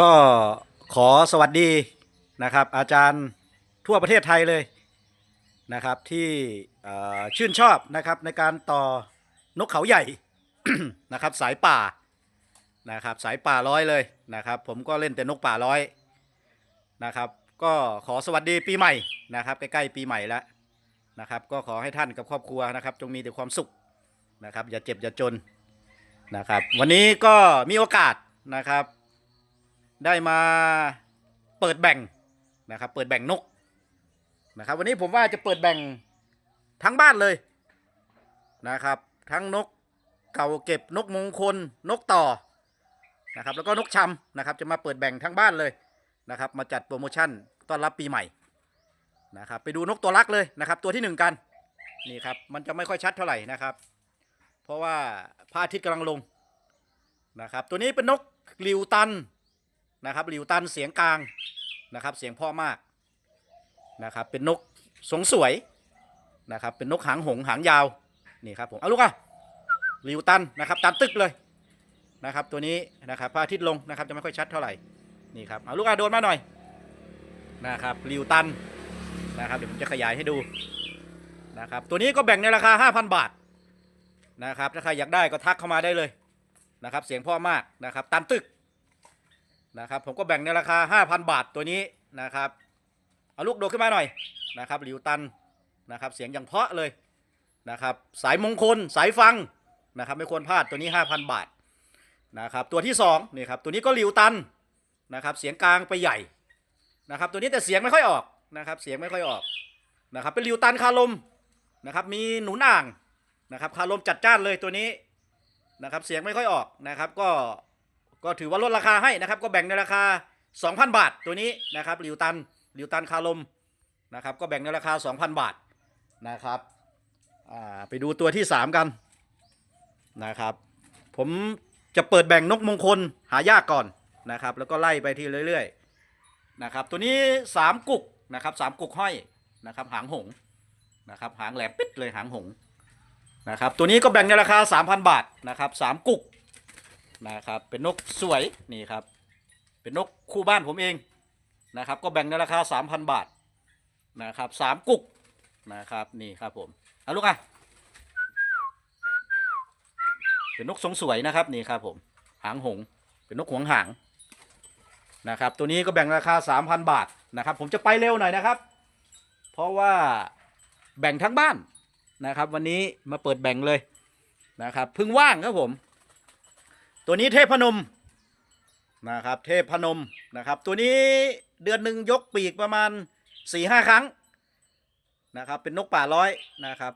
ก็ขอสวัสดีนะครับ อาจารย์ทั่วประเทศไทยเลยนะครับที่ชื่นชอบนะครับในการต่อนกเขาใหญ่นะครับสายป่านะครับสายป่าร้อยเลยนะครับผมก็เล่นแต่นกป่าร้อยนะครับก็ขอสวัสดีปีใหม่นะครับใกล้ๆปีใหม่แล้วนะครับก็ขอให้ท่านกับครอบครัวนะครับจงมีแต่ความสุขนะครับอย่าเจ็บอย่าจนนะครับวันนี้ก็มีโอกาสนะครับ ได้มาเปิดแบ่งนะครับ เปิดแบ่งนกนะครับ วันนี้ผมว่าจะเปิดแบ่งทั้งบ้านเลยนะครับ ทั้งนกเก่าเก็บนกมงคลนกต่อนะครับ แล้วก็นกชำนะครับ จะมาเปิดแบ่งทั้งบ้านเลยนะครับ มาจัดโปรโมชั่นต้อนรับปีใหม่นะครับ ไปดูนกตัวรักเลยนะครับ ตัวที่หนึ่งกันนี่ครับ มันจะไม่ค่อยชัดเท่าไหร่นะครับ เพราะว่าพระอาทิตย์กำลังลงนะครับ ตัวนี้เป็นนกลิวตัน นะครับหลิวตันเสียงกลางนะครับเสียงพ่อมากนะครับเป็นนกสงสวยนะครับเป็นนกหางหงหางยาวนี่ครับผมเอาลูกอะหลิวตันนะครับตันตึกเลยนะครับตัวนี้นะครับพระอาทิตย์ลงนะครับจะไม่ค่อยชัดเท่าไหร่นี่ครับเอาลูกอะโดนมาหน่อยนะครับหลิวตันนะครับเดี๋ยวผมจะขยายให้ดูนะครับตัวนี้ก็แบ่งในราคา 5,000 บาทนะครับถ้าใครอยากได้ก็ทักเข้ามาได้เลยนะครับเสียงพ่อมากนะครับตันตึก นะครับ ผมก็แบ่งในราคา 5,000 บาทตัวนี้นะครับ เอาลูกโดดขึ้นมาหน่อยนะครับหลิวตันนะครับ เสียงอย่างเพาะเลยนะครับ สายมงคลสายฟังนะครับ ไม่ควรพลาดตัวนี้ 5,000 บาทนะครับ ตัวที่2นี่ครับตัวนี้ก็หลิวตันนะครับ เสียงกลางไปใหญ่นะครับ ตัวนี้แต่เสียงไม่ค่อยออกนะครับ เสียงไม่ค่อยออกนะครับ เป็นหลิวตันคาลมนะครับ มีหนุนอ่างนะครับ คาลมจัดจ้านเลยตัวนี้นะครับ เสียงไม่ค่อยออกนะครับ ก็ ก็ถือว่าลดราคาให้นะครับ ก็แบ่งในราคา 2,000 บาทตัวนี้นะครับหลิวตันหลิวตันคาลมนะครับ ก็แบ่งในราคา 2,000 บาทนะครับไปดูตัวที่ 3 กันนะครับ ผมจะเปิดแบ่งนกมงคลหายากก่อนนะครับ แล้วก็ไล่ไปที่เรื่อยๆนะครับ ตัวนี้ 3 กุกนะครับสามกุกห้อยนะครับหางหงนะครับหางแหลมปิดเลยหางหงนะครับตัวนี้ก็แบ่งในราคา 3,000 บาทนะครับสามกุก นะครับ เป็นนกสวยนี่ครับ เป็นนกคู่บ้านผมเองนะครับ ก็แบ่งในราคา 3,000 บาทนะครับสามกุกนะครับนี่ครับผมเอาลูกอะเป็นนกทรงสวยนะครับนี่ครับผมหางหง เป็นนกหวงหางนะครับ ตัวนี้ก็แบ่งราคา 3,000 บาทนะครับ ผมจะไปเร็วหน่อยนะครับ เพราะว่าแบ่งทั้งบ้านนะครับ วันนี้มาเปิดแบ่งเลยนะครับเพิ่งว่างครับผม ตัวนี้เทพพนมนะครับ เทพพนมนะครับ ตัวนี้เดือนหนึ่งยกปีกประมาณ4ี่ห้าครั้งนะครับ เป็นนกป่าร้อยนะครับ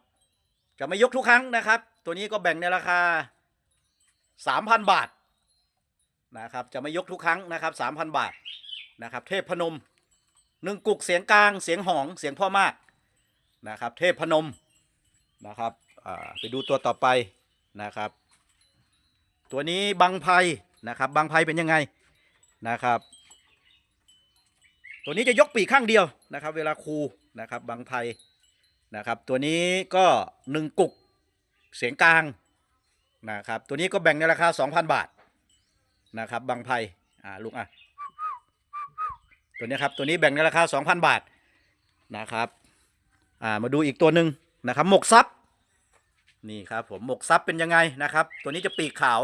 จะไม่ยกทุกครั้งนะครับ ตัวนี้ก็แบ่งในราคา 3,000 บาทนะครับ จะไม่ยกทุกครั้งนะครับ3,000 บาทนะครับ เทพพนมหนึ่งกุกเสียงกลางเสียงหองเสียงพ่อมากนะครับ เทพพนมนะครับไปดูตัวต่อไปนะครับ ตัวนี้บังไพนะครับบังไพเป็นยังไงนะครับ ตัวนี้จะยกปีกข้างเดียวนะครับ เวลาคูนะครับบังไพนะครับ ตัวนี้ก็หนึ่งกุกเสียงกลางนะครับ ตัวนี้ก็แบ่งในราคา 2,000 บาทนะครับบังไพอ่าลูกอะตัวนี้ครับตัวนี้แบ่งในราคา 2,000 บาทนะครับอ่ามาดูอีกตัวหนึ่งนะครับหมกซับนี่ครับผมหมกซับเป็นยังไงนะครับ ตัวนี้จะปีกขาว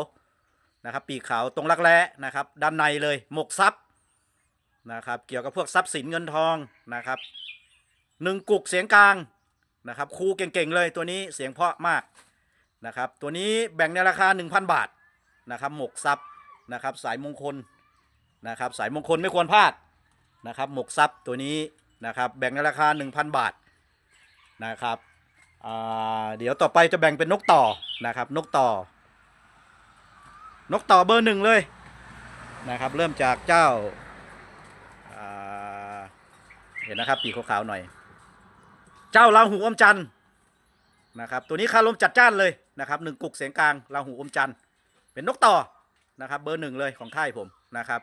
นะครับ ปีกขาวตรงรักแร้นะครับ ด้านในเลยหมกซับนะครับ เกี่ยวกับพวกทรัพย์สินเงินทองนะครับหนึ่งกุกเสียงกลางนะครับครูเก่งๆเลยตัวนี้เสียงเพาะมากนะครับ ตัวนี้แบ่งในราคา 1,000 บาทนะครับ หมกซับนะครับ สายมงคลนะครับ สายมงคลไม่ควรพลาดนะครับ หมกซับตัวนี้นะครับ แบ่งในราคา 1,000 บาทนะครับเดี๋ยวต่อไปจะแบ่งเป็นนกต่อนะครับ นกต่อ นกต่อเบอร์หนึ่งเลยนะครับ เริ่มจากเจ้าาเห็นนะครับปีกขาวๆหน่อย เจ้าลาหูอมจันทร์นะครับ ตัวนี้คาลมจัดจ้านเลยนะครับหนึ่งกุกเสียงกลางลาหูอมจันทร์เป็นนกต่อนะครับ เบอร์หนึ่งเลยของค่ายผมนะครับ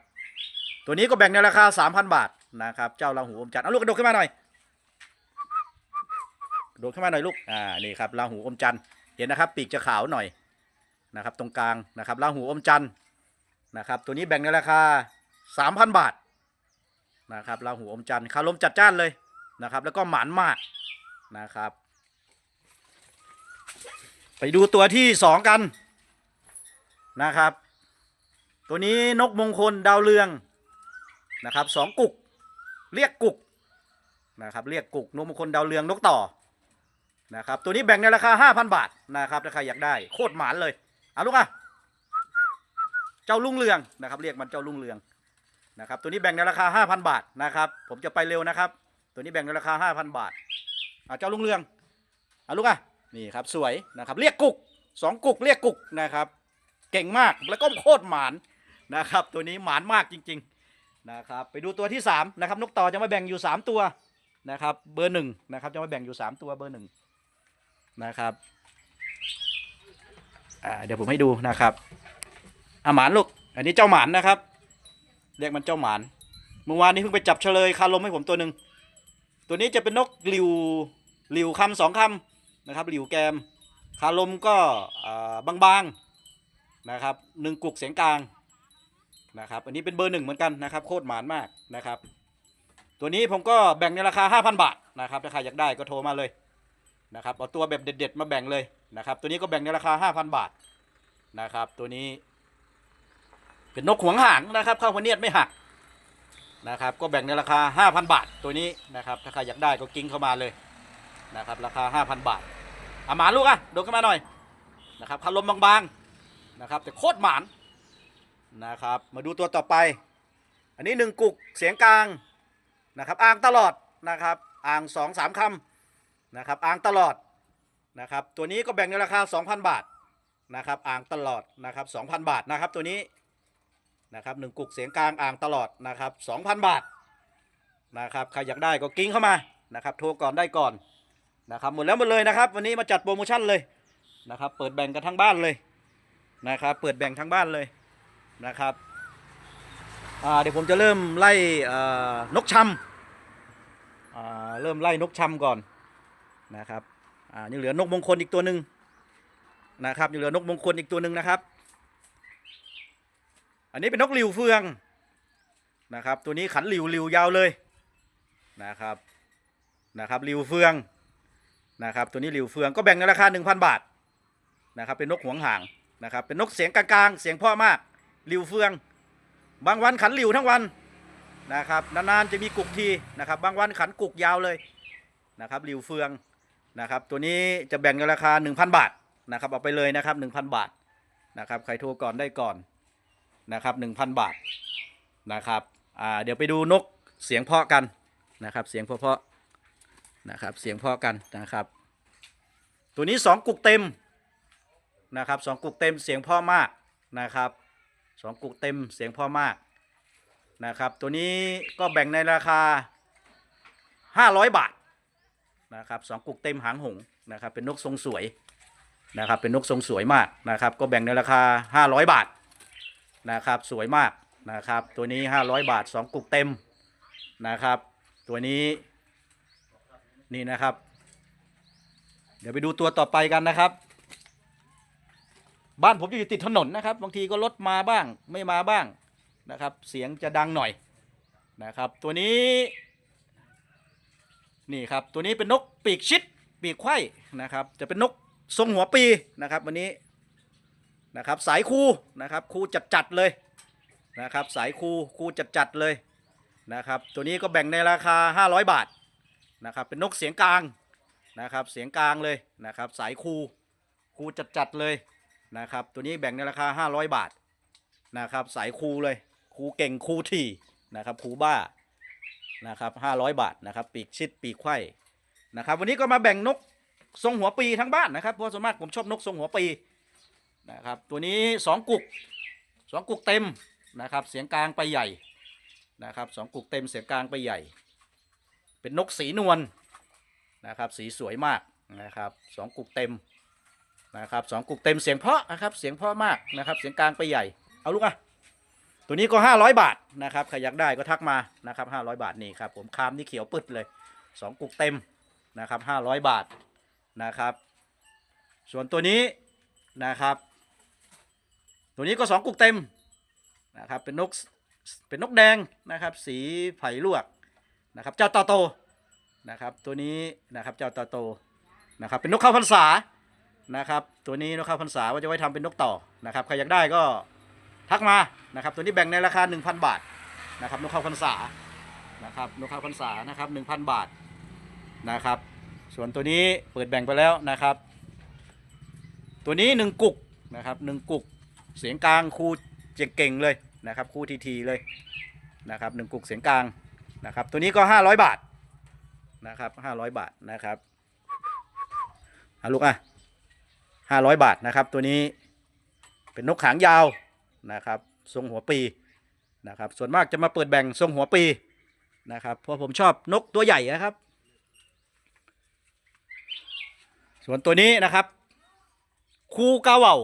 ตัวนี้ก็แบ่งในราคา 3,000 บาทนะครับ เจ้าลาหูอมจันทร์เอาลูกกระโดดขึ้นมาหน่อยโดดขึ้นมาหน่อยลูกอ่านี่ครับราหูอมจันทร์เห็นนะครับ ปีกจะขาวหน่อย นะครับตรงกลางนะครับราหูอมจันทร์นะครับตัวนี้แบ่งในราคาสามพันบาทนะครับราหูอมจันทร์คารมจัดจ้านเลยนะครับ แล้วก็หมานมากนะครับ ไปดูตัวที่สองกันนะครับ ตัวนี้นกมงคลดาวเรืองนะครับสองกุกเรียกกุกนะครับเรียกกุกนกมงคลดาวเรืองนกต่อนะครับตัวนี้แบ่งในราคา 5,000 บาทนะครับถ้าใครอยากได้โคตรหมานเลย เอาลูกอะเจ้าลุงเรืองนะครับ เรียกมันเจ้าลุงเรืองนะครับ ตัวนี้แบ่งในราคา 5,000 บาทนะครับ ผมจะไปเร็วนะครับ ตัวนี้แบ่งในราคา 5,000 บาทเอาเจ้าลุงเรืองเอาลูกอะนี่ครับสวยนะครับ เรียกกุกสองกุกเรียกกุกนะครับ เก่งมากแล้วก็โคตรหมานนะครับ ตัวนี้หมานมากจริง ๆนะครับ ไปดูตัวที่3นะครับนกต่อจะมาแบ่งอยู่ 3 ตัวนะครับ เบอร์หนึ่งนะครับ จะมาแบ่งอยู่ 3 ตัวเบอร์หนึ่งนะครับ เดี๋ยวผมให้ดูนะครับอาหมานลูก อันนี้เจ้าหมานนะครับ เรียกมันเจ้าหมาน เมื่อวานนี้เพิ่งไปจับเฉลยคาลมให้ผมตัวหนึ่ง ตัวนี้จะเป็นนกหลิวหลิวคำสองคำนะครับหลิวแกม คาลมก็อ่าบางๆนะครับหนึ่งกุกเสียงกลางนะครับ อันนี้เป็นเบอร์หนึ่งเหมือนกันนะครับ โคตรหมานมากนะครับ ตัวนี้ผมก็แบ่งในราคา 5,000 บาทนะครับ ถ้าใครอยากได้ก็โทรมาเลยนะครับ เอาตัวแบบเด็ด ๆ มาแบ่งเลย นะครับ ตัวนี้ก็แบ่งในราคา 5,000 บาทนะครับ ตัวนี้ เป็นนกหวงหางนะครับข้าวพเนียดไม่หักนะครับ ก็แบ่งในราคา 5,000 บาทตัวนี้นะครับ ถ้าใครอยากได้ก็กิ้งเข้ามาเลยนะครับ ราคา 5,000 บาทอาหมาลูกอะโดดเข้ามาหน่อยนะครับคารมบางๆนะครับ แต่โคตรหมานนะครับ มาดูตัวต่อไป อันนี้หนึ่งกุกเสียงกลางนะครับ อ่างตลอดนะครับ อ่างสองสามคำนะครับ อ่างตลอด นะครับตัวนี้ก็แบ่งในราคา 2,000 บาทนะครับอ่างตลอดนะครับ2,000 บาทนะครับตัวนี้นะครับหนึ่งกุกเสียงกลางอ่างตลอดนะครับ2,000 บาทนะครับใครอยากได้ก็กิ้งเข้ามานะครับโทรก่อนได้ก่อนนะครับหมดแล้วหมดเลยนะครับ วันนี้มาจัดโปรโมชั่นเลยนะครับเปิดแบ่งกันทั้งบ้านเลยนะครับเปิดแบ่งทั้งบ้านเลยนะครับเดี๋ยวผมจะเริ่มไล่นกชำเริ่มไล่นกชำก่อนนะครับ อ่ายังเหลือนกมงคลอีกตัวหนึ่งนะครับยังเหลือนกมงคลอีกตัวหนึ่งนะครับ อันนี้เป็นนกหลิวเฟืองนะครับ ตัวนี้ขันหลิวหลิวยาวเลยนะครับนะครับหลิวเฟืองนะครับ ตัวนี้หลิวเฟืองก็แบ่งในราคา 1,000 บาทนะครับ เป็นนกหวงหางนะครับ เป็นนกเสียงกลางๆ เสียงพ่อมากหลิวเฟือง บางวันขันหลิวทั้งวันนะครับ นานๆจะมีกุกทีนะครับ บางวันขันกุกยาวเลยนะครับหลิวเฟือง นะครับตัวนี้จะแบ่งในราคา 1,000 บาทนะครับเอาไปเลยนะครับ 1,000 บาทนะครับใครโทรก่อนได้ก่อนนะครับ1,000 บาทนะครับอ่าเดี๋ยวไปดูนกเสียงเพาะกันนะครับเสียงเพาะๆนะครับเสียงเพาะกันนะครับ ตัวนี้ 2 กุกเต็มนะครับสองกุกเต็มเสียงเพาะมากนะครับสองกุกเต็มเสียงพ่อมากนะครับตัวนี้ก็แบ่งในราคา 500 บาท นะครับสองกุกเต็มหางหงนะครับเป็นนกทรงสวยนะครับเป็นนกทรงสวยมากนะครับก็แบ่งในราคา 500 บาทนะครับสวยมากนะครับตัวนี้ 500 บาทสองกุกเต็มนะครับ ตัวนี้นี่นะครับ เดี๋ยวไปดูตัวต่อไปกันนะครับ บ้านผมอยู่ติดถนนนะครับ บางทีก็รถมาบ้างไม่มาบ้างนะครับ เสียงจะดังหน่อยนะครับ ตัวนี้ นี่ครับตัวนี้เป็นนกปีกชิดปีกไข่นะครับ จะเป็นนกทรงหัวปีนะครับ วันนี้นะครับสายคูนะครับคูจัดจัดๆเลยนะครับสายคูคูจัดจัดๆเลยนะครับ ตัวนี้ก็แบ่งในราคา 500 บาทนะครับเป็นนกเสียงกลางนะครับเสียงกลางเลยนะครับสายคูคูจัดจัดๆเลยนะครับตัวนี้แบ่งในราคา 500 บาทนะครับสายคูเลยคูเก่งคูถี่นะครับคูบ้า นะครับ500บาทนะครับ ปีกชิดปีกไข่นะครับ วันนี้ก็มาแบ่งนกทรงหัวปีทั้งบ้านนะครับเพราะส่วนมากผมชอบนกทรงหัวปีนะครับ ตัวนี้2กุก2กุกเต็มนะครับ เสียงกลางไปใหญ่นะครับสองกุกเต็มเสียงกลางไปใหญ่ เป็นนกสีนวลนะครับ สีสวยมากนะครับสองกุกเต็มนะครับสองกุกเต็มเสียงเพาะนะครับ เสียงเพาะมากนะครับ เสียงกลางไปใหญ่ เอาลูกอะ ตัวนี้ก็ 500 บาทนะครับใครอยากได้ก็ทักมานะครับ500 บาทนี่ครับผมคามนี่เขียวปึดเลยสองกุกเต็มนะครับ500 บาทนะครับ ส่วนตัวนี้นะครับ ตัวนี้ก็สองกุกเต็มนะครับเป็นนกเป็นนกแดงนะครับสีไผ่ลวกนะครับเจ้าตาโตนะครับตัวนี้นะครับเจ้าตาโตนะครับเป็นนกเข้าพรรษานะครับตัวนี้นกเข้าพรรษาว่าจะไว้ทำเป็นนกต่อนะครับใครอยากได้ก็ ทักมานะครับตัวนี้แบ่งในราคา 1,000 บาทนะครับนกเข้าพรรษานะครับนกเข้าพรรษานะครับ1,000 บาทนะครับ ส่วนตัวนี้เปิดแบ่งไปแล้วนะครับ ตัวนี้หนึ่งกุกนะครับหนึ่งกุกเสียงกลางครูเก่งเลยนะครับครูทีทีเลยนะครับหนึ่งกุกเสียงกลางนะครับตัวนี้ก็ 500 บาทนะครับ500 บาทนะครับอะลูกอะ500 บาทนะครับตัวนี้เป็นนกหางยาว นะครับทรงหัวปีนะครับส่วนมากจะมาเปิดแบ่งทรงหัวปีนะครับเพราะผมชอบนกตัวใหญ่นะครับ ส่วนตัวนี้นะครับ คูกาเวา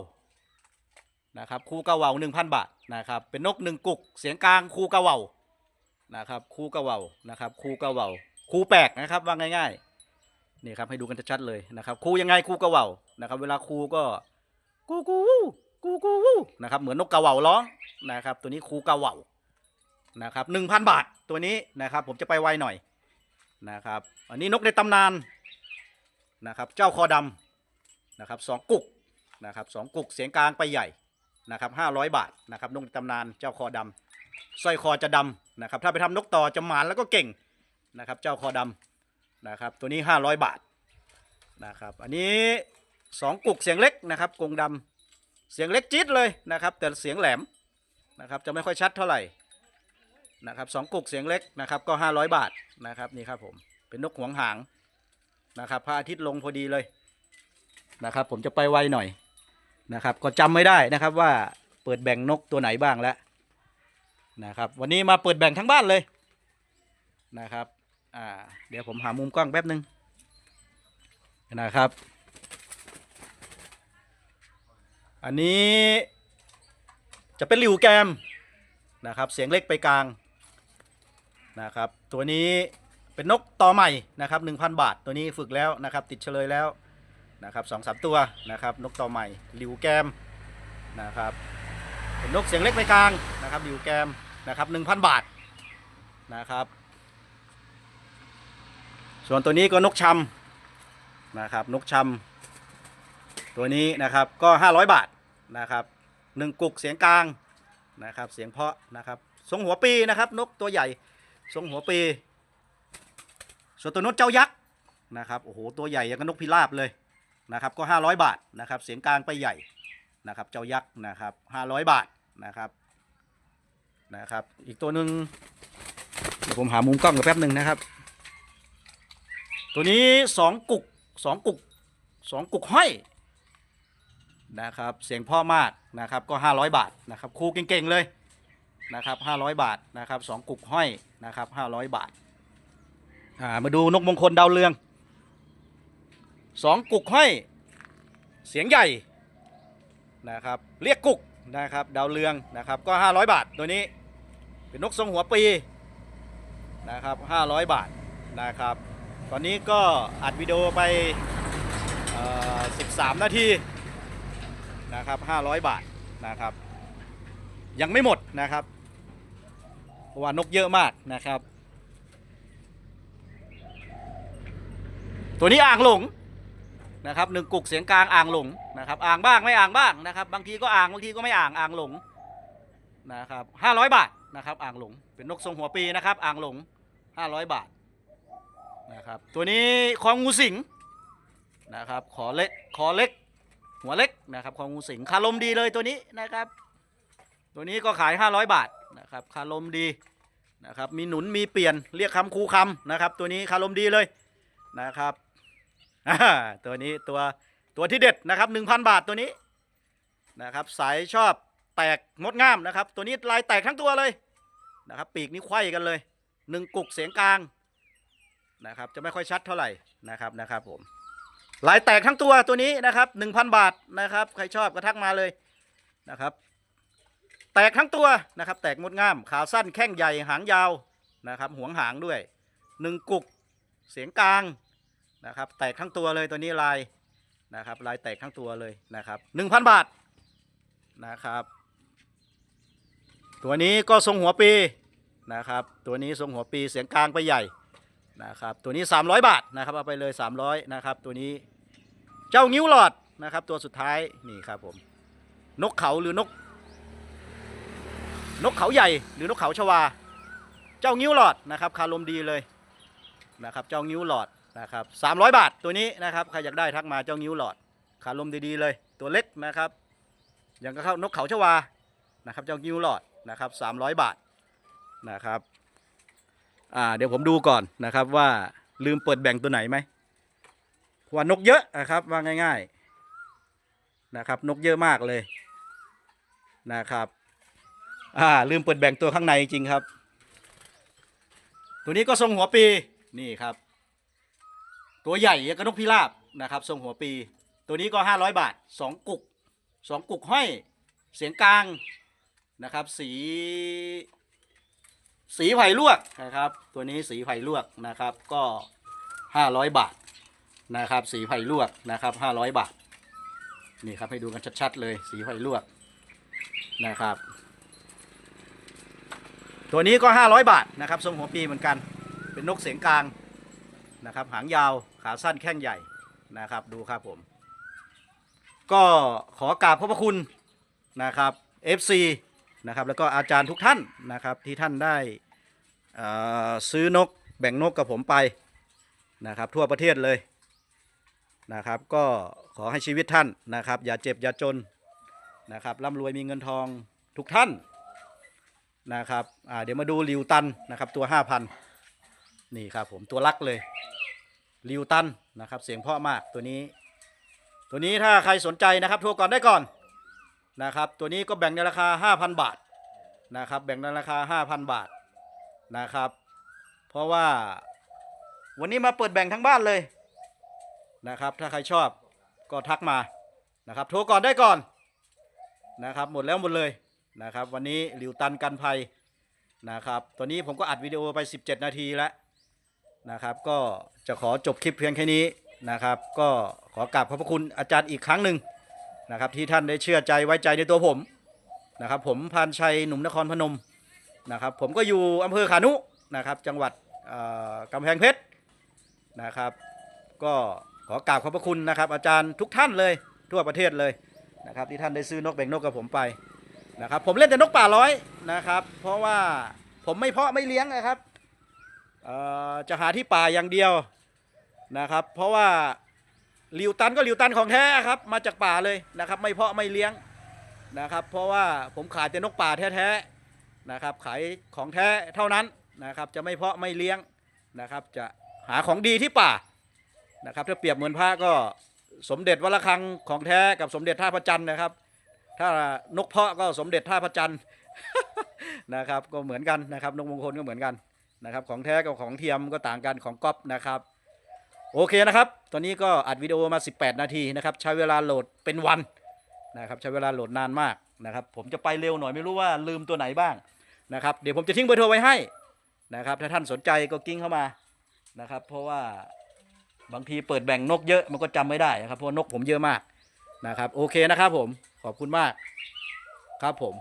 นะครับคูกาเวาหนึ่งพันบาทนะครับเป็นนกหนึ่งกุกเสียงกลางคูกาเวานะครับคูกาเวานะครับคูกาเวาคูแปลกนะครับว่าง่ายๆนี่ครับให้ดูกันชัดๆเลยนะครับคูยังไงคูกาเวานะครับ เวลาคูก็กูกู วู้กูกูนะครับเหมือนนกกาเหว่าร้องนะครับ ตัวนี้ครูกาเหว่านะครับหนึ่งพันบาทตัวนี้นะครับ ผมจะไปไวหน่อยนะครับ อันนี้นกในตำนานนะครับ เจ้าคอดำนะครับสองกุกนะครับสองกุกเสียงกลางไปใหญ่นะครับห้าร้อยบาทนะครับนกในตำนานเจ้าคอดำสร้อยคอจะดำนะครับ ถ้าไปทำนกต่อจะหมานแล้วก็เก่งนะครับ เจ้าคอดำนะครับ ตัวนี้ห้าร้อยบาทนะครับ อันนี้สองกุกเสียงเล็กนะครับกงดำ เสียงเล็กจี๊ดเลยนะครับ แต่เสียงแหลมนะครับจะไม่ค่อยชัดเท่าไหร่นะครับสองกุกเสียงเล็กนะครับก็ห้าร้อยบาทนะครับนี่ครับผมเป็นนกหวงหางนะครับพระอาทิตย์ลงพอดีเลยนะครับ ผมจะไปไวหน่อยนะครับ ก็จำไม่ได้นะครับว่าเปิดแบ่งนกตัวไหนบ้างแล้วนะครับวันนี้มาเปิดแบ่งทั้งบ้านเลยนะครับอ่าเดี๋ยวผมหามุมกล้องแป๊บนึงนะครับ อันนี้จะเป็นหลิวแกมนะครับ เสียงเล็กไปกลางนะครับ ตัวนี้เป็นนกต่อใหม่นะครับ1,000 บาท ตัวนี้ฝึกแล้วนะครับ ติดเฉลยแล้วนะครับสองสามตัวนะครับ นกต่อใหม่หลิวแกมนะครับเป็นนกเสียงเล็กไปกลางนะครับหลิวแกมนะครับหนึ่งพันบาทนะครับ ส่วนตัวนี้ก็นกชำนะครับ นกชำ ตัวนี้นะครับก็ห้าร้อยบาทนะครับหนึ่งกุกเสียงกลางนะครับเสียงเพาะนะครับทรงหัวปีนะครับนกตัวใหญ่ทรงหัวปีส่วนตัวนกเจ้ายักษ์นะครับโอ้โหตัวใหญ่ย่างกับนกพิราบเลยนะครับก็ 500 บาทนะครับเสียงกลางไปใหญ่นะครับเจ้ายักษ์นะครับ500 บาทนะครับนะครับอีกตัวหนึ่งเดี๋ยวผมหามุมกล้องกันแป๊บหนึ่งนะครับ ตัวนี้ 2 กุก 2 กุก 2 กุกห้อย นะครับเสียงพ่อมากนะครับก็ 500 บาทนะครับครูเก่งๆเลยนะครับ500 บาทนะครับ2กุกห้อยนะครับ500 บาทอ่ามาดูนกมงคลดาวเรืองสองกุกห้อยเสียงใหญ่นะครับเรียกกุกนะครับดาวเรืองนะครับก็ 500 บาทตัวนี้เป็นนกทรงหัวปีนะครับ500 บาทนะครับตอนนี้ก็อัดวิดีโอไปออ13 นาที นะครับ 500 บาทนะครับ ยังไม่หมดนะครับเพราะว่านกเยอะมากนะครับ ตัวนี้อ่างหลงนะครับหนึ่งกุกเสียงกลางอ่างหลงนะครับ อ่างบ้างไม่อ่างบ้างนะครับ บางทีก็อ่างบางทีก็ไม่อ่างอ่างหลงนะครับห้าร้อยบาทนะครับ อ่างหลงเป็นนกทรงหัวปีนะครับ อ่างหลงห้าร้อยบาทนะครับ ตัวนี้คองงูสิงนะครับขอเล็กคอเล็ก หัวเล็กนะครับคองงูสิงคารมดีเลยตัวนี้นะครับ ตัวนี้ก็ขาย 500 บาทนะครับคารมดีนะครับมีหนุนมีเปลี่ยนเรียกคำคูคำนะครับ ตัวนี้คารมดีเลยนะครับตัวนี้ตัวตัวที่เด็ดนะครับ 1,000 บาทตัวนี้นะครับสายชอบแตกงดงามนะครับ ตัวนี้ลายแตกทั้งตัวเลยนะครับ ปีกนี่ไขว้กันเลยหนึ่งกุกเสียงกลางนะครับ จะไม่ค่อยชัดเท่าไหร่นะครับนะครับผม ลายแตกทั้งตัวตัวนี้นะครับ1,000บาทนะครับ ใครชอบก็ทักมาเลยนะครับ แตกทั้งตัวนะครับ แตกงดงาม ขาสั้นแข้งใหญ่หางยาวนะครับหวงหางด้วยหนึ่งกุกเสียงกลางนะครับ แตกทั้งตัวเลยตัวนี้ลายนะครับ ลายแตกทั้งตัวเลยนะครับ1,000บาทนะครับ ตัวนี้ก็ทรงหัวปีนะครับ ตัวนี้ทรงหัวปีเสียงกลางไปใหญ่ นะครับตัวนี้ 300 บาทนะครับเอาไปเลย 300นะครับตัวนี้เจ้างิ้วหลอดนะครับ ตัวสุดท้ายนี่ครับผมนกเขาหรือนก นกเขาใหญ่หรือนกเขาชวา เจ้างิ้วหลอดนะครับคารมดีเลยนะครับเจ้างิ้วหลอดนะครับ300บาทตัวนี้นะครับใครอยากได้ทักมาเจ้างิ้วหลอดคารมดีๆเลย ตัวเล็กนะครับอย่างก็เข้านกเขาชวานะครับเจ้างิ้วหลอดนะครับ300 บาทนะครับ อ่าเดี๋ยวผมดูก่อนนะครับว่าลืมเปิดแบ่งตัวไหนไหมว่านกเยอะนะครับว่าง่ายๆนะครับนกเยอะมากเลยนะครับอ่าลืมเปิดแบ่งตัวข้างในจริงครับ ตัวนี้ก็ทรงหัวปีนี่ครับ ตัวใหญ่กับนกพิราบนะครับทรงหัวปี ตัวนี้ก็ 500 บาทสองกุกสองกุกห้อยเสียงกลางนะครับสี สีไผ่ลวกนะครับ ตัวนี้สีไผ่ลวกนะครับก็ 500 บาทนะครับ สีไผ่ลวกนะครับ 500 บาท นี่ครับให้ดูกันชัดๆเลย สีไผ่ลวกนะครับ ตัวนี้ก็ 500 บาทนะครับทรงหัวปีเหมือนกัน เป็นนกเสียงกลางนะครับ หางยาวขาสั้นแข้งใหญ่นะครับ ดูครับผม ก็ขอกราบขอบพระคุณนะครับ FC นะครับแล้วก็อาจารย์ทุกท่านนะครับที่ท่านได้ซื้อนกแบ่งนกกับผมไปนะครับทั่วประเทศเลยนะครับก็ขอให้ชีวิตท่านนะครับอย่าเจ็บอย่าจนนะครับร่ำรวยมีเงินทองทุกท่านนะครับเดี๋ยวมาดูริวตันนะครับตัว 5,000 นี่ครับผมตัวลักเลยริวตันนะครับเสียงเพาะมากตัวนี้ ตัวนี้ถ้าใครสนใจนะครับโทรก่อนได้ก่อน นะครับ ตัวนี้ก็แบ่งในราคา 5,000 บาทนะครับ แบ่งในราคา 5,000 บาทนะครับ เพราะว่าวันนี้มาเปิดแบ่งทั้งบ้านเลยนะครับ ถ้าใครชอบก็ทักมานะครับ โทรก่อนได้ก่อนนะครับ หมดแล้วหมดเลยนะครับ วันนี้หลิวตันกันภัยนะครับตัวนี้ผมก็อัดวิดีโอไป 17 นาทีแล้วนะครับ ก็จะขอจบคลิปเพียงแค่นี้นะครับ ก็ขอกราบขอบพระคุณอาจารย์อีกครั้งหนึ่ง นะครับที่ท่านได้เชื่อใจไว้ใจในตัวผมนะครับผมพานชัยหนุ่มนครพนมนะครับผมก็อยู่อำเภอขานุนะครับจังหวัดกำแพงเพชรนะครับก็ขอกราบขอบพระคุณนะครับ อาจารย์ทุกท่านเลยทั่วประเทศเลยนะครับที่ท่านได้ซื้อนกแบ่งนกกับผมไปนะครับผมเล่นแต่นกป่าร้อยนะครับเพราะว่าผมไม่เพาะไม่เลี้ยงนะครับจะหาที่ป่าอย่างเดียวนะครับเพราะว่า ลิวตันก็ลิวตันของแท้ครับ มาจากป่าเลยนะครับ ไม่เพาะไม่เลี้ยงนะครับ เพราะว่าผมขายแต่นกป่าแท้ๆนะครับ ขายของแท้เท่านั้นนะครับ จะไม่เพาะไม่เลี้ยงนะครับ จะหาของดีที่ป่านะครับ ถ้าเปรียบเหมือนพระก็สมเด็จวัดระฆังของแท้กับสมเด็จท่าพระจันทร์นะครับ ถ้านกเพาะก็สมเด็จท่าพระจันทร์นะครับ ก็เหมือนกันนะครับ นกมงคลก็เหมือนกันนะครับ ของแท้กับของเทียมก็ต่างกันของก๊อปนะครับ โอเคนะครับ ตอนนี้ก็อัดวิดีโอมา 18 นาทีนะครับ ใช้เวลาโหลดเป็นวันนะครับ ใช้เวลาโหลดนานมากนะครับ ผมจะไปเร็วหน่อยไม่รู้ว่าลืมตัวไหนบ้างนะครับ เดี๋ยวผมจะทิ้งเบอร์โทรไว้ให้นะครับ ถ้าท่านสนใจก็กิ้งเข้ามานะครับ เพราะว่าบางทีเปิดแบ่งนกเยอะมันก็จำไม่ได้นะครับเพราะนกผมเยอะมากนะครับ โอเคนะครับผมขอบคุณมากครับผม